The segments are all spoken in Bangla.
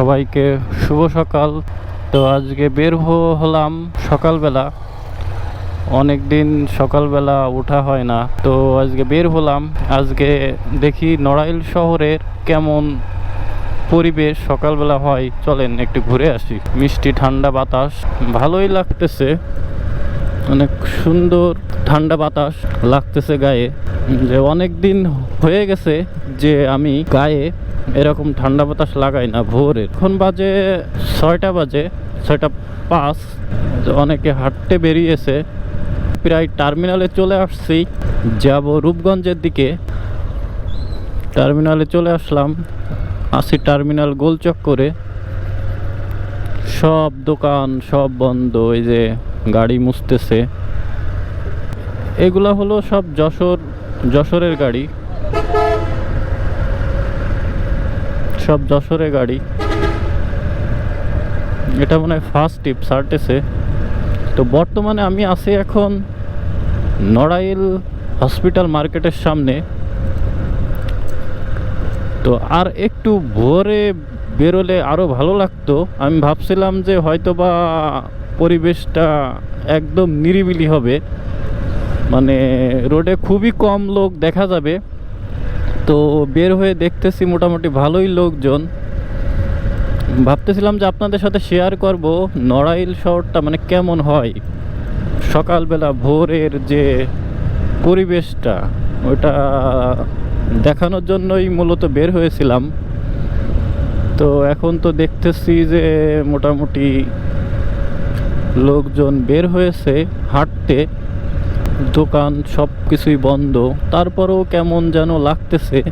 সবাইকে শুভ সকাল। তো আজকে বের হলাম সকালবেলা। অনেক দিন সকালবেলা ওঠা হয় না। তো আজকে বের হলাম। আজকে দেখি নড়াইল শহরের কেমন পরিবেশ সকালবেলা হয়। চলেন একটু ঘুরে আসি। মিষ্টি ঠান্ডা বাতাস। ভালোই লাগতেছে। অনেক সুন্দর ঠান্ডা বাতাস লাগতেছে গায়ে। যে অনেক দিন হয়ে গেছে যে আমি গায়ে এরকম ঠান্ডা বাতাস লাগাই না ভোরে এখন বাজে ছয়টা বাজে, ছয়টা পাঁচ অনেকে হাঁটতে বেরিয়েছে। প্রায় টার্মিনালে চলে আসছি, যাব রূপগঞ্জের দিকে। টার্মিনালে চলে আসলাম, আসি টার্মিনাল গোলচক করে। সব দোকান, সব বন্ধ, এই যে গাড়ি মুছতেছে। এগুলা হলো সব যশোর, যশোরের গাড়ি। সব যশোরের গাড়ি। এটা মনে হয় ফার্স্ট টিপ সার্টেসে। তো বর্তমানে আমি আছি এখন নড়াইল হসপিটাল মার্কেটের সামনে। তো আর একটু ভোরে বেরোলে আরও ভালো লাগতো। আমি ভাবছিলাম যে হয়তো বা পরিবেশটা একদম নিরিবিলি হবে। মানে রোডে খুবই কম লোক দেখা যাবে। তো বের হয়ে দেখতেছি মোটামুটি ভালোই লোকজন। ভাবতেছিলাম যে আপনাদের সাথে শেয়ার করব, নড়াইল শহরটা মানে কেমন হয়? সকালবেলা ভোরের যে পরিবেশটা, ওটা দেখানোর জন্যই মূলত বের হয়েছিলাম। তো এখন তো দেখতেছি যে মোটামুটি লোকজন বের হয়েছে হাঁটতে। দোকান সব কিছুই বন্ধ। তারপরেও কেমন যেন লাগতেছে।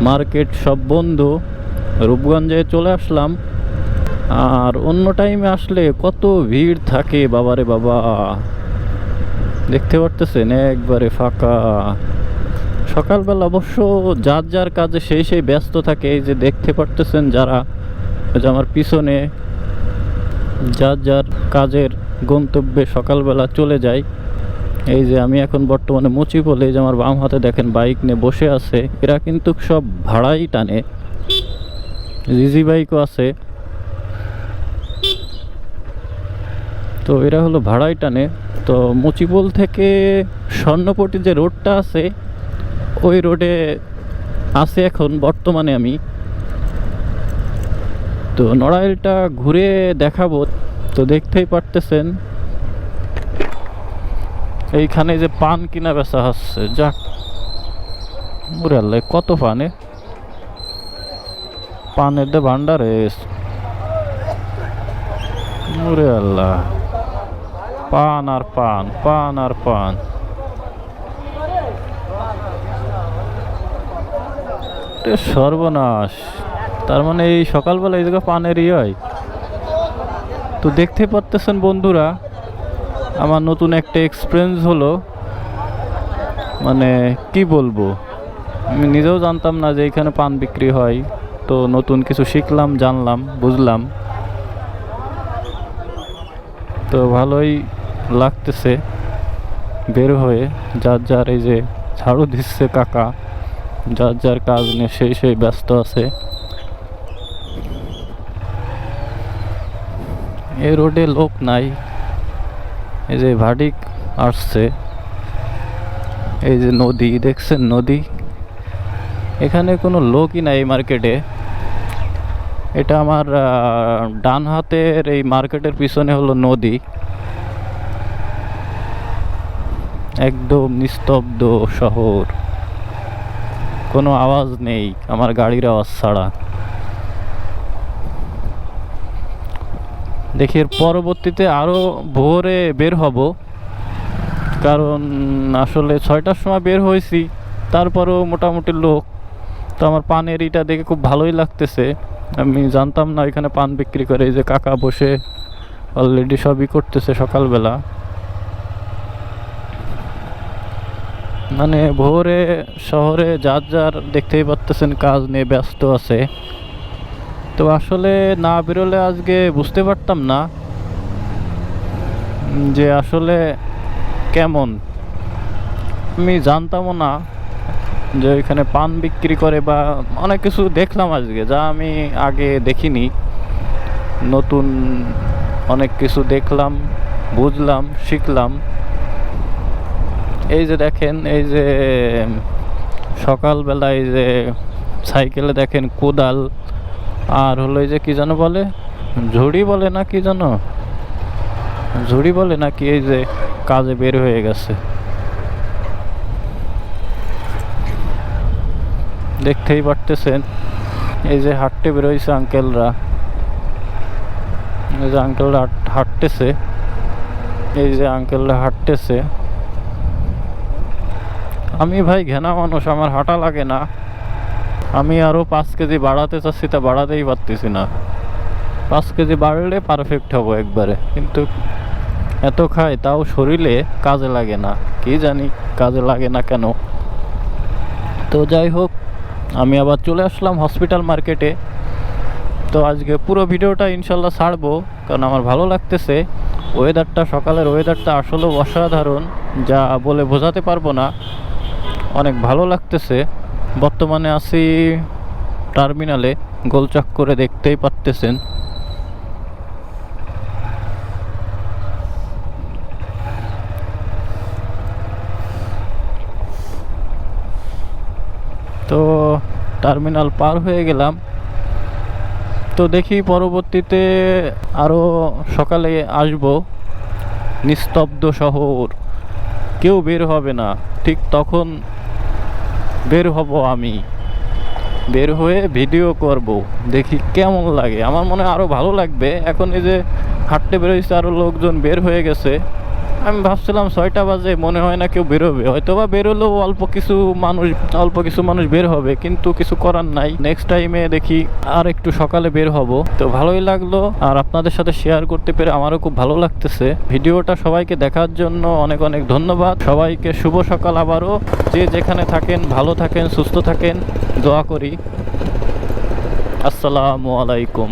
মার্কেট সব বন্ধ। রূপগঞ্জে চলে আসলাম। আর অন্য টাইমে আসলে কত ভিড় থাকে বাবারে বাবা। দেখতে পারতেছেন একবারে ফাঁকা। সকালবেলা অবশ্য যার যার কাজে সেই সেই ব্যস্ত থাকে। এই যে দেখতে পারতেছেন যারা যে আমার পিছনে যার যার কাজের গন্তব্যে সকালবেলা চলে যায়। এই যে আমি এখন বর্তমানে মুচি বলে যে আমার বাম হাতে দেখেন বাইক নিয়ে বসে আছে, এরা কিন্তু সব ভাড়াই টানে। জিজি বাইকও আছে। তো এরা হলো ভাড়াই টানে। তো মুচিপোল থেকে স্বর্ণপটি যে রোডটা আছে, ওই রোডে আছে এখন বর্তমানে আমি। তো নড়াইলটা ঘুরে দেখাবো। তো দেখতেই পারতেছেন। এইখানে যে পান কিনা বেচা হচ্ছে, যাক। আল্লাহ কত পানে? পানের দে ভান্ডারে ওরে আল্লাহ। পান আর পান পান আর পান। সর্বনাশ। তার মানে এই সকালবেলা এই জায়গা পানের ইয়ে তো দেখতে পারতেছেন বন্ধুরা আমার নতুন একটা এক্সপিরিয়েন্স হলো মানে কি বলব? আমি নিজেও জানতাম না যে এখানে পান বিক্রি হয়। তো নতুন কিছু শিখলাম জানলাম বুঝলাম। তো ভালোই লাগতেছে বের হয়ে যার যার এই যে ঝাড়ু দিচ্ছে কাকা যার যার কাজ নিয়ে সেই সেই ব্যস্ত আছে। এই রোডে লোক নাই। এই যে ভাটিক আসছে, এই যে নদী, দেখছেন নদী? এখানে কোনো লোকই নাই মার্কেটে। এটা আমার ডান হাতের এই মার্কেটের পিছনে হলো নদী। একদম নিস্তব্ধ শহর। কোনো আওয়াজ নেই, আমার গাড়ির আওয়াজ ছাড়া। দেখি এর পরবর্তীতে আরও ভোরে বের হব। কারণ আসলে ছয়টার সময় বের হয়েছি, তারপরেও মোটামুটি লোক। তো আমার পানের ইটা দেখে খুব ভালোই লাগতেছে। আমি জানতাম না এখানে পান বিক্রি করে, এই যে কাকা বসে অলরেডি সবই করতেছে সকালবেলা। মানে ভোরে শহরে যার যার দেখতেই পারতেছেন, কাজ নিয়ে ব্যস্ত আছে। তো আসলে না বেরোলে আজকে বুঝতে পারতাম না যে আসলে কেমন। আমি জানতামও না যে ওইখানে পান বিক্রি করে বা অনেক কিছু দেখলাম আজকে, যা আমি আগে দেখিনি। নতুন অনেক কিছু দেখলাম, বুঝলাম, শিখলাম। এই যে দেখেন, এই যে সকালবেলা এই যে সাইকেলে দেখেন কোদাল আর হলো এই যে কি যেন বলে? ঝুড়ি বলে না কি যেন? ঝুড়ি বলে নাকি এই যে কাজে বের হয়ে গেছে। দেখতেই পারতেছেন, এই যে হাঁটতে বেরোইছে আঙ্কেলরা। এই যে আঙ্কেলরা হাঁট- হাঁটতেছে। এই যে আঙ্কেলরা হাঁটতেছে। আমি ভাই ঘেনা মানুষ, আমার হাঁটা লাগে না। আমি আরও পাঁচ কেজি বাড়াতে চাচ্ছি তা বাড়াতেই পারতেছি না। পাঁচ কেজি বাড়লে পারফেক্ট হব একবারে। কিন্তু এত খাই, তাও শরীরে কাজে লাগে না। কি জানি কাজে লাগে না কেন। তো যাই হোক, আমি আবার চলে আসলাম হসপিটাল মার্কেটে তো আজকে পুরো ভিডিওটা ইনশাল্লাহ ছাড়বো, কারণ আমার ভালো লাগতেছে। ওয়েদারটা সকালের ওয়েদারটা আসলেও অসাধারণ, যা বলে বোঝাতে পারব না। অনেক ভালো লাগতেছে। বর্তমানে আছি টার্মিনালে গোলচক করে দেখতেই পারতেছেন। তো টার্মিনাল পার হয়ে গেলাম। তো দেখি পরবর্তীতে আরও সকালে আসব। নিস্তব্ধ শহর। কেউ বের হবে না। ঠিক তখন বের হব আমি। বের হয়ে ভিডিও করব। দেখি কেমন লাগে। আমার মনে হয় আরও ভালো লাগবে। এখন এই যে হাঁটতে বেরোইছে আরও লোকজন বের হয়ে গেছে। আমি ভাবছিলাম ছয়টা বাজে, মনে হয় না কেউ বেরোবে। হয়তো বা বেরোলেও অল্প কিছু মানুষ, অল্প কিছু মানুষ বের হবে, কিন্তু কিছু করার নাই। নেক্সট টাইমে দেখি আর একটু সকালে বের হব। তো ভালোই লাগল, আর আপনাদের সাথে শেয়ার করতে পেরে আমারও খুব ভালো লাগতেছে। ভিডিওটা সবাইকে দেখার জন্য অনেক অনেক ধন্যবাদ। সবাইকে শুভ সকাল আবারও। যে যেখানে থাকেন, ভালো থাকেন, সুস্থ থাকেন, দোয়া করি। আসসালামু আলাইকুম।